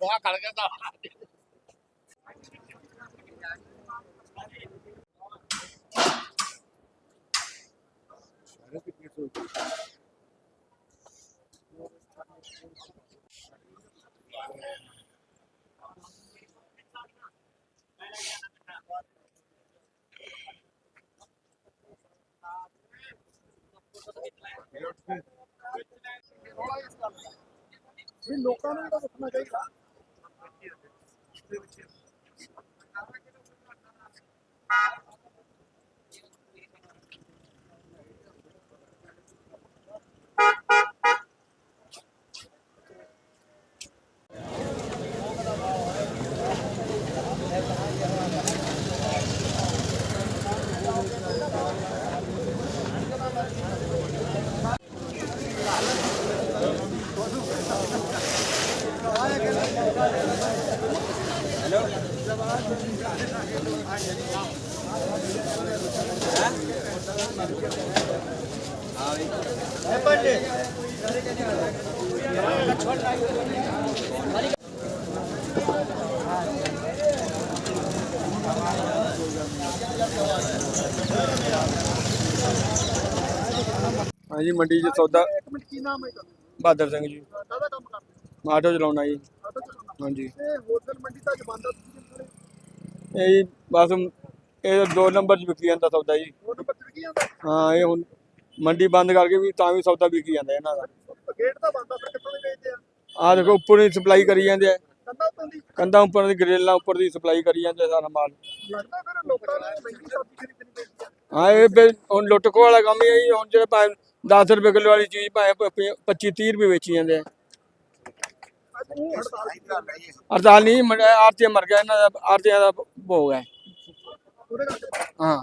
ਗੋਹਾ ਖੜ ਗਿਆ ਤਾਂ ਵੀ ਲੋਕਾਂ ਨੂੰ ਵੀ ਤਾਂ ਦੱਸਣਾ ਚਾਹੀਦਾ। ਹਾਂਜੀ ਮੰਡੀ 'ਚ ਸੌਦਾ। ਮਿੰਟ ਬਹਾਦਰ ਸਿੰਘ ਜੀ। ਕਾਹਦਾ ਕੰਮ ਕਰਦੇ? ਮੈਂ ਆਟੋ ਚਲਾਉਣਾ ਜੀ। ਹਾਂਜੀ। ਇਹ ਹੋਲਸੇਲ ਮੰਡੀ ਤਾਂ ਜਮਾਨਾ ਤੁਸੀਂ ਕਿੰਨੇ ਇਹ ਜੀ ਬਸ ਇਹ ਦੋ ਨੰਬਰ 'ਚ ਵਿਕੀ ਜਾਂਦਾ ਸੌਦਾ ਜੀ। ਉਹ ਨੰਬਰ ਤੇ ਕੀ ਆਂਦਾ ਹਾਂ ਇਹ ਹੁਣ ਮੰਡੀ ਬੰਦ ਕਰਕੇ ਵੀ ਤਾਂ ਵੀ ਸੌਦਾ ਵਿਕੀ ਜਾਂਦਾ ਇਹਨਾਂ ਦਾ। ਗੇਟ ਤਾਂ ਬੰਦਾ ਫਿਰ ਕਿੱਥੋਂ ਦੇ ਵੇਚਦੇ ਆ? ਆਹ ਦੇਖੋ ਉੱਪਰ ਦੀ ਸਪਲਾਈ ਕਰੀ ਜਾਂਦੇ ਆ। ਕੰਦਾ ਤੋਂ ਦੀ? ਕੰਧਾਂ ਉੱਪਰ ਦੀ ਗਰੇਲਾਂ ਉੱਪਰ ਦੀ ਸਪਲਾਈ ਕਰੀ ਜਾਂਦੇ ਆ ਸਾਰਾ ਮਾਲ। ਲੱਗਦਾ ਫਿਰ ਲੋਕਾਂ ਨੂੰ ਮਹਿੰਗੀ ਸਬਜ਼ੀ ਖਰੀਦਣੀ ਪੈਂਦੀ ਆ। ਹਾਂ ਇਹ ਫਿਰ ਹੁਣ ਲੁੱਟ ਖੋਹ ਵਾਲਾ ਕੰਮ ਹੀ ਹੈ ਜੀ। ਹੁਣ ਜਿਹੜੇ ਭਾਵੇਂ 10 ਰੁਪਏ ਕਿਲੋ ਵਾਲੀ ਚੀਜ਼ ਭਾਵੇਂ 25 30 ਰੁਪਏ ਵੇਚੀ ਜਾਂਦੇ ਆ। ਹੜਤਾਲ ਕੀਤੀ ਨਹੀਂ ਆਰਤੀ ਮਰ ਗਿਆ ਇਹਨਾਂ ਦਾ ਆਰਤੀਆਂ ਦਾ ਭੋਗ ਹੈ। ਹਾਂ।